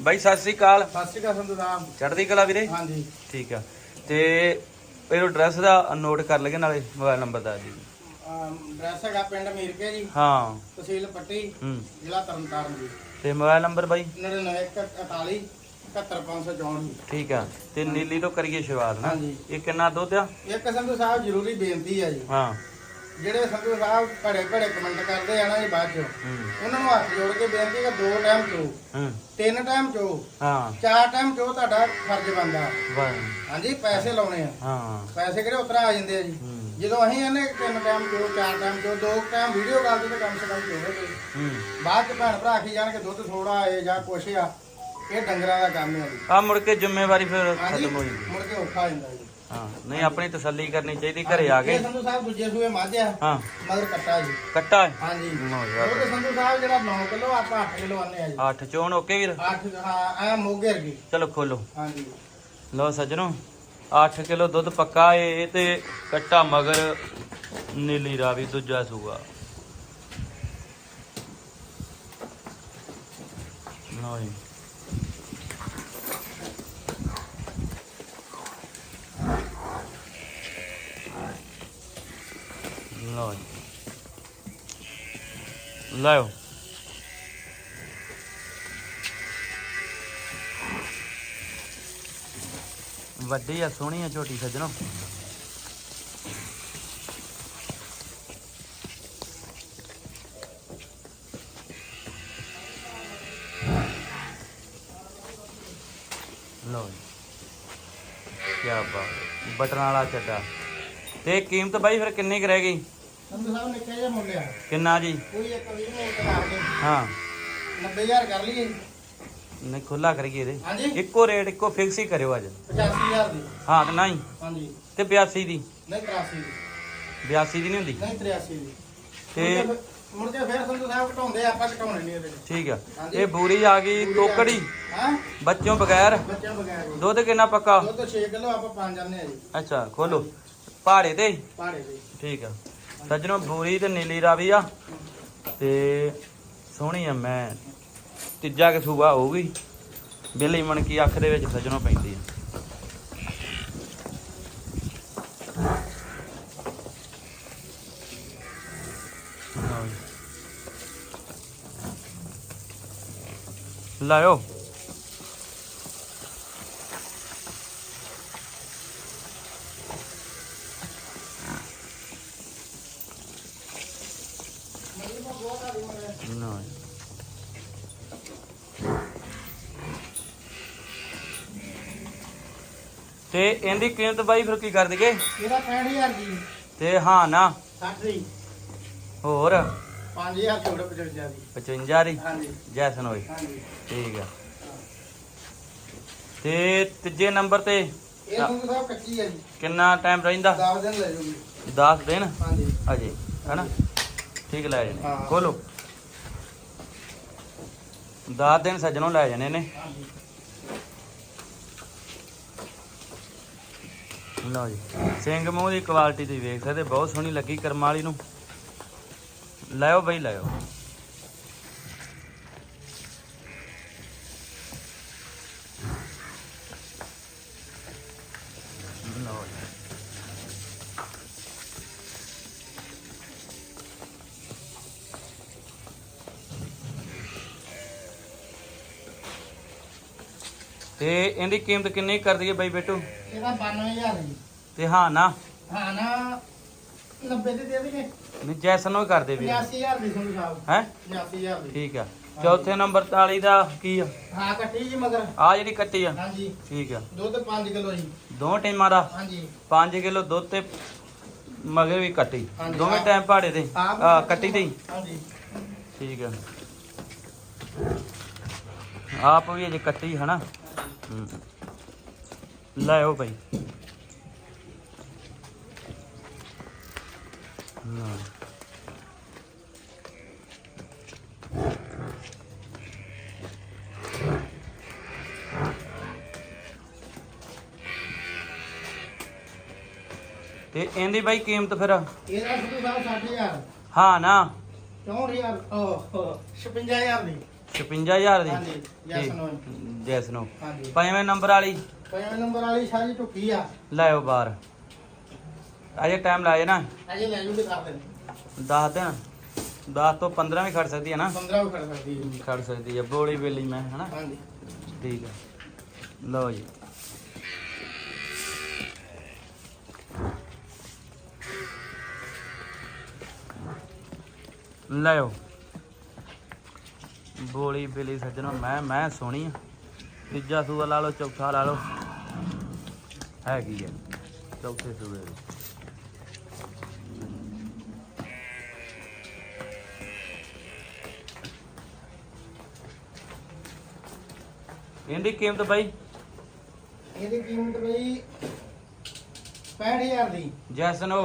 ਬਾਈ ਸਤਿ ਸ੍ਰੀ ਅਕਾਲ। ਸਤਿ ਸ਼੍ਰੀ ਅਕਾਲ ਸੰਧੂ ਚੜ੍ਹਦੀ ਕਲਾ ਵੀਰੇ? ਹਾਂਜੀ। ਠੀਕ ਆ। ਤੇ ਇਹ ਐਡਰੈਸ ਦਾ ਨੋਟ ਕਰ ਲਗੇ ਨਾਲੇ ਮੋਬਾਈਲ ਨੰਬਰ ਦਾ ਜੀ। ਐਡਰੈਸ ਹੈਗਾ ਪਿੰਡ ਮੀਰਕੇ ਜੀ। ਹਾਂ। ਤਹਿਸੀਲ ਪੱਟੀ ਹੂੰ। ਜ਼ਿਲ੍ਹਾ ਤਰਨਤਾਰਨ ਜੀ। ਤੇ ਮੋਬਾਈਲ ਨੰਬਰ ਬਾਈ? 9941 71554 ਠੀਕ ਆ। ਤੇ ਨੀਲੀ ਤੋਂ ਕਰੀਏ ਸ਼ੁਰੂਆਤ ਨਾ। ਹਾਂਜੀ। ਇਹ ਕਿੰਨਾ ਦੁੱਧ ਆ? ਇੱਕ ਸੰਧੂ ਸਾਹਿਬ ਜ਼ਰੂਰੀ ਬੇਨਤੀ ਹੈ ਜੀ। ਹਾਂ। ਜਿਹੜੇ ਸੰਧੂ ਸਾਹਿਬ ਘੜੇ ਘੜੇ ਕਮੈਂਟ ਕਰਦੇ ਆ ਨਾ ਜੀ ਬਾਅਦ ਚ ਉਹਨਾਂ ਨੂੰ ਹੱਥ ਜੋੜ ਕੇ ਬੇਨਤੀ ਕਿ ਦੋ ਟਾਈਮ ਚੋ ਤਿੰਨ ਟਾਈਮ ਚੋ ਹਾਂ। ਚਾਰ ਟਾਈਮ ਚੋ ਤੁਹਾਡਾ ਫਰਜ਼ ਵਾਹ ਹਾਂਜੀ ਪੈਸੇ ਲਾਉਣੇ ਆ। ਹਾਂ। ਪੈਸੇ ਕਿਹੜੇ ਉਤਰਾ ਆ ਜਾਂਦੇ ਆ ਜੀ। ਜਦੋਂ ਅਸੀਂ ਇਹਨੇ ਤਿੰਨ ਟਾਈਮ ਚੋ ਚਾਰ ਟਾਈਮ ਚੋ ਦੋ ਟਾਈਮ ਵੀਡੀਓ ਕਾਲ ਤੇ ਕਮ ਸੇ ਕਮ ਚੋਵੇ ਕੋਈ ਬਾਅਦ ਚ ਭੈਣ ਭਰਾ ਆਖੀ ਜਾਣ ਕਿ ਦੁੱਧ ਥੋੜਾ ਆਏ ਜਾਂ ਕੁਛ ਆ ਇਹ ਡੰਗਰਾਂ ਦਾ ਕੰਮ ਹੈ ਆ ਮੁੜ ਕੇ ਜ਼ਿੰਮੇਵਾਰੀ ਫਿਰ ਖਤਮ ਹੋ ਜਾਂਦੀ। ਮੁੜ ਕੇ ਔਖਾ ਹੋ ਜਾਂਦਾ ਜੀ। ਹਾਂ ਨਹੀਂ ਆਪਣੀ ਤਸੱਲੀ ਕਰਨੀ ਚਾਹੀਦੀ ਘਰੇ ਆ ਇਹ ਕੇ। ਸੰਧੂ ਸਾਹਿਬ ਦੂਜੇ ਸੂਏ ਮੱਝ ਆ ਹਾਂ। ਮਗਰ ਕੱਟਾ ਜੀ। ਕੱਟਾ? ਹੈ ਹਾਂਜੀ। ਲਓ ਯਾਰ। ਉਹ ਤੇ ਸੰਧੂ ਸਾਹਿਬ ਜਿਹੜਾ 9 ਕਿਲੋ ਆਪਾਂ 8 ਕਿਲੋ ਆਨੇ ਆ ਜੀ। 8 ਚੋਣ ਓਕੇ ਵੀਰ? 8 ਹਾਂ ਆ ਮੋਗੇ ਰਗੀ ਚਲੋ ਖੋਲੋ। ਹਾਂਜੀ। ਲਓ ਸੱਜਣੋ 8 ਕਿਲੋ ਦੁੱਧ ਪੱਕਾ ਏ ਇਹ ਤੇ ਕੱਟਾ ਮਗਰ ਨੀਲੀ ਰਾਵੀ ਦੂਜਾ ਸੂਆ। ਲਓ ਜੀ। ਲਓ ਜੀ ਲਾਓ ਵੱਡੀ ਆ, ਸੋਹਣੀ ਆ, ਝੋਟੀ ਸੱਜਣੋ। ਲਓ ਜੀ। ਕੀ ਬਾਤ, ਬਟਨ ਵਾਲਾ ਚੱਡਾ। ਤੇ ਕੀਮਤ ਬਾਈ ਫਿਰ ਕਿੰਨੀ ਕੁ ਰਹਿ ਗਈ? ਸੰਧੂ ਸਾਹਿਬ ਨੇ ਕਿਹਾ ਮੁੱਲਿਆ ਕਿੰਨਾ ਜੀ? ਕੋਈ ਇੱਕ ਵੀਰ ਨੇ ਕਰਾ ਕੇ ਹਾਂ। 90000 ਕਰ ਲਈਏ। ਨਹੀਂ ਖੁੱਲਾ ਕਰੀਏ ਇਹਦੇ। ਹਾਂਜੀ। ਇੱਕੋ ਰੇਟ ਇੱਕੋ ਫਿਕਸ ਹੀ ਕਰਿਓ ਅੱਜ। 85000 ਦੀ। ਹਾਂ ਤੇ ਨਹੀਂ। ਹਾਂਜੀ। ਤੇ 82 ਦੀ। ਨਹੀਂ 83 ਦੀ। 82 ਦੀ ਨਹੀਂ ਹੁੰਦੀ? ਨਹੀਂ 83 ਦੀ। ਤੇ ਮੁੜ ਕੇ- ਮੁੜ ਕੇ ਫਿਰ ਸੰਧੂ ਸਾਹਿਬ ਘਟਾਉਂਦੇ ਆ, ਆਪਾਂ ਘਟਾਉਣੇ ਨਹੀਂ ਇਹਦੇ। ਠੀਕ ਆ। ਇਹ ਬੂਰੀ ਆ ਗਈ ਤੋਕੜੀ। ਹਾਂ? ਬੱਚੋਂ ਬਗੈਰ। ਬੱਚਿਆਂ ਬਗੈਰ ਦੁੱਧ ਕਿੰਨਾ ਪੱਕਾ? ਦੁੱਧ 6 ਕਿਲੋ ਆਪਾਂ ਪੰਜ ਜਾਂਦੇ ਆ ਜੀ। ਅੱਛਾ ਖੋਲੋ। ਪਹਾੜੇ ਤੇ। ਪਹਾੜੇ ਦੇ ਠੀਕ ਆ। ਸੱਜਣੋ, ਬੂਰੀ ਤੇ ਨੀਲੀ ਰਾਵੀ ਆ ਤੇ ਸੋਹਣੀ ਆ ਮੈਂ। ਤੀਜਾ ਕਿ ਸੂਬਾ ਹੋਊਗੀ। ਬਿੱਲੀ ਮਣਕੀ ਅੱਖ ਦੇ ਵਿੱਚ ਸੱਜਣੋ ਪੈਂਦੀ ਆ। ਲਾਇਓ ਤੇ ਇਹਦੀ ਕੀਮਤ ਬਾਈ ਫਿਰ ਕੀ ਕਰ ਦਈਏ? ਇਹਦਾ 65000 ਜੀ ਤੇ ਹਾਂ ਨਾ। 60 ਦੀ। ਹੋਰ? 5000 ਛੋੜ 55 ਦੀ। 55 ਦੀ? ਹਾਂਜੀ। ਜੈਸਨ ਹੋਏ ਹਾਂਜੀ। ਠੀਕ ਆ। ਤੇ ਤੀਜੇ ਨੰਬਰ ਤੇ ਇਹ ਸੰਧੂ ਸਾਹਿਬ ਕੱਚੀ ਹੈ ਜੀ। ਕਿੰਨਾ ਟਾਈਮ ਰਹਿੰਦਾ? 10 ਦਿਨ ਲੈ ਜੂਗੀ 10 ਦਿਨ? ਹਾਂਜੀ। ਅਜੇ ਹਨਾ? ਠੀਕ ਲੈ ਜਾਣੇ। ਹਾਂ। ਖੋਲੋ। 10 ਦਿਨ ਸੱਜਣੋਂ ਲੈ ਜਾਣੇ ਨੇ। ਹਾਂਜੀ। ਲਓ ਜੀ। ਸਿੰਘ ਮੂੰਹ ਦੀ ਕੁਆਲਿਟੀ ਤੁਸੀਂ ਵੇਖ ਸਕਦੇ ਬਹੁਤ ਸੋਹਣੀ ਲੱਗੀ ਕਰਮ ਵਾਲੀ ਨੂੰ ਲਾਓ ਬਈ ਲਾਓ ਲਓ ਤੇ ਇਹਦੀ ਕੀਮਤ ਕਿੰਨੀ ਕਰ ਦਈਏ ਬਾਈ ਬੇਟੂ? ਇਹਦਾ 92000 ਜੀ। ਤੇ ਹਾਂ ਨਾ? ਹਾਂ ਨਾ 90 ਦੇ ਦੇ ਦੇਗੇ ਨਹੀਂ ਜੈਸਨ ਉਹ ਕਰ ਦੇ ਵੀਰ। 85000 ਦੀ ਸੰਧੂ ਸਾਹਿਬ ਹੈ? 85000 ਦੀ। ਠੀਕ ਆ। ਚੌਥੇ ਨੰਬਰ 40 ਦਾ ਕੀ ਆ? ਹਾਂ ਕੱਟੀ ਜੀ ਮਗਰ। ਆ ਜਿਹੜੀ ਕੱਟੀ ਆ। ਹਾਂਜੀ। ਠੀਕ ਆ। ਦੁੱਧ 5 ਕਿਲੋ ਜੀ। ਦੋ ਟਾਈਮਾਂ ਦਾ? ਹਾਂਜੀ। 5 ਕਿਲੋ ਦੁੱਧ ਤੇ ਮਗਰ ਵੀ ਕੱਟੀ। ਦੋਵੇਂ ਟਾਈਮ ਪਹਾੜੇ ਤੇ। ਆ ਕੱਟੀ ਤੇ ਹਾਂਜੀ। ਠੀਕ ਆ। ਆਪ ਵੀ ਅਜੇ ਕੱਟੀ ਹਨਾ। ਲੈ ਆਓ ਭਾਈ। ਤੇ ਇਹਦੀ ਬਾਈ ਕੀਮਤ ਫਿਰ? ਇਹਦਾ ਸੰਧੂ ਸਾਹਿਬ 60000 ਹਾਂ ਨਾ। 64000 ਉਹ 56000 ਦੀ। 56000 ਦੀ? ਹਾਂਜੀ ਯੈਸ ਨੋ ਜੈਸ ਨੋ ਹਾਂਜੀ। ਪੰਜਵੇਂ ਨੰਬਰ ਵਾਲੀ? ਪੰਜਵੇਂ ਨੰਬਰ ਵਾਲੀ ਸਾਰੀ ਢੁੱਕੀ ਆ। ਲਾਇਓ ਬਾਹਰ। ਅਜੇ ਟਾਈਮ ਲਾਏ ਨਾ। ਅਜੇ ਲੈ ਜੂਗੇ ਕਰ ਦੇ 10 ਦਿਨ 10 ਤੋਂ 15 ਵੀ ਖੜ ਸਕਦੀ ਹੈ ਨਾ। 15 ਵੀ ਖੜ ਸਕਦੀ ਹੈ ਖੜ ਸਕਦੀ ਹੈ ਬੋਲੀ ਵੇਲੀ ਮੈਂ ਹਨਾ? ਹਾਂਜੀ। ਠੀਕ ਹੈ ਲਓ ਜੀ। ਲਿਓ ਬੋਲੀ ਬਿਲੀ ਸੱਜਣੋ ਮੈਂ ਮੈਂ ਸੋਹਣੀ ਆ। ਤੀਜਾ ਸੂਆ ਲਾ ਲਓ ਚੌਥਾ ਲਾ ਲਓ। ਹੈਗੀ ਹੈ ਚੌਥੇ ਸੂਏ ਦੀ। ਇਹਦੀ ਕੀਮਤ ਬਾਈ? ਇਹਦੀ ਕੀਮਤ ਬਈ 65000 ਦੀ। ਜੈਸਨੋ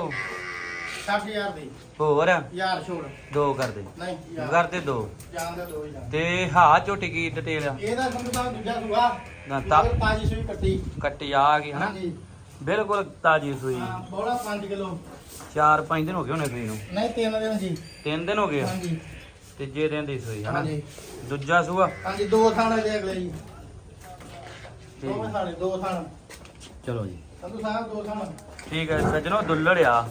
60000 ਦੀ। ਹੋਰ? ਯਾਰ ਛੋੜ। ਦੋ ਕਰ ਦੇ। ਨਹੀਂ ਯਾਰ ਕਰ ਦੇ ਦੋ। ਜਾਣ ਦੇ ਦੋ ਯਾਰ ਤੇ ਹਾਂ ਝੋਟੀ ਕੀ ਡਿਟੇਲ ਆ? ਇਹਦਾ ਸੰਗਤਾ ਦੂਜਾ ਸੁਆ। ਨਾ ਤਾਂ ਤਾਜੀ ਸੂਈ ਕੱਟੀ। ਕੱਟੀ ਆ ਗਈ ਹਨਾ? ਹਾਂਜੀ। ਬਿਲਕੁਲ ਤਾਜੀ ਸੂਈ। ਹਾਂ ਬੋਲਾ 5 ਕਿਲੋ। 4-5 ਦਿਨ ਹੋ ਗਏ ਹੋਣੇ ਸੂਈ ਨੂੰ। ਨਹੀਂ ਤਿੰਨ ਦਿਨ ਜੀ 3 ਦਿਨ ਹੋ ਗਏ। ਹਾਂਜੀ। ਤੀਜੇ ਦਿਨ ਦੀ ਸੂਈ ਹਨਾ? ਹਾਂਜੀ। ਦੂਜਾ ਸੂਆ? ਹਾਂਜੀ ਦੋ ਥਾਣੇ ਦੇ ਅਗਲੇ ਜੀ। ਦੋਵੇਂ ਥਾਣੇ ਦੋ ਥਾਣ ਚਲੋ ਜੀ। ਸੰਧੂ ਸਾਹਿਬ ਦੋ ਥਾਣ ਠੀਕ ਹੈ ਸੱਜਣੋ ਦੁੱਲੜ ਆ।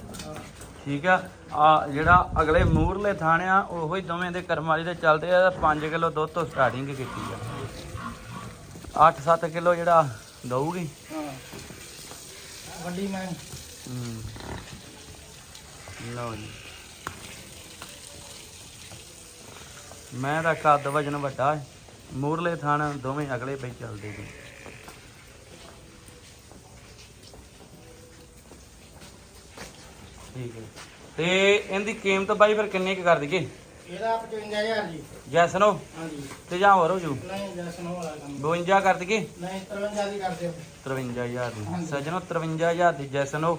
ਠੀਕ ਆ? ਆ ਜਿਹੜਾ ਅਗਲੇ ਮੂਰਲੇ ਥਾਣੇ ਆ ਉਹੋ ਹੀ ਦੋਵੇਂ ਦੇ ਕਰਮ ਵਾਲੀ ਦੇ ਚੱਲਦੇ ਆ 5 ਕਿਲੋ ਦੁੱਧ ਤੋਂ ਸਟਾਰਟਿੰਗ ਕੀਤੀ ਆ। 8-7 ਕਿਲੋ ਜਿਹੜਾ ਦਊਗੀ। ਹਾਂ ਵੱਡੀ ਮੈਂ। ਹੂੰ। ਲਓ ਜੀ। ਮੈਂ ਦਾ ਕੱਦ ਵਜਨ ਵੱਡਾ ਹੈ ਮੂਰਲੇ ਥਾਣ ਦੋਵੇਂ ਅਗਲੇ ਪਈ ਚੱਲਦੇ ਜੀ ਠੀਕ ਹੈ। ਤੇ ਇਹਦੀ ਕੀਮਤ ਬਾਈ ਫਿਰ ਕਿੰਨੀ ਕੁ ਕਰ ਦਈਏ? ਇਹਦਾ 55000 ਜੀ। ਹਾਂਜੀ। ਤੇ ਜਾਂ ਹੋਰ ਹੋ ਜੂ? ਨਹੀਂ ਜੈਸਨ ਵਾਲਾ ਕੰਮ। 52 ਕਰ ਦਈਏ? ਨਹੀਂ 53 ਦੀ ਕਰ ਦਿਓ। 53000 ਦੀ। ਸੱਜਣੋ 53000 ਦੀ ਜੈਸਨੋ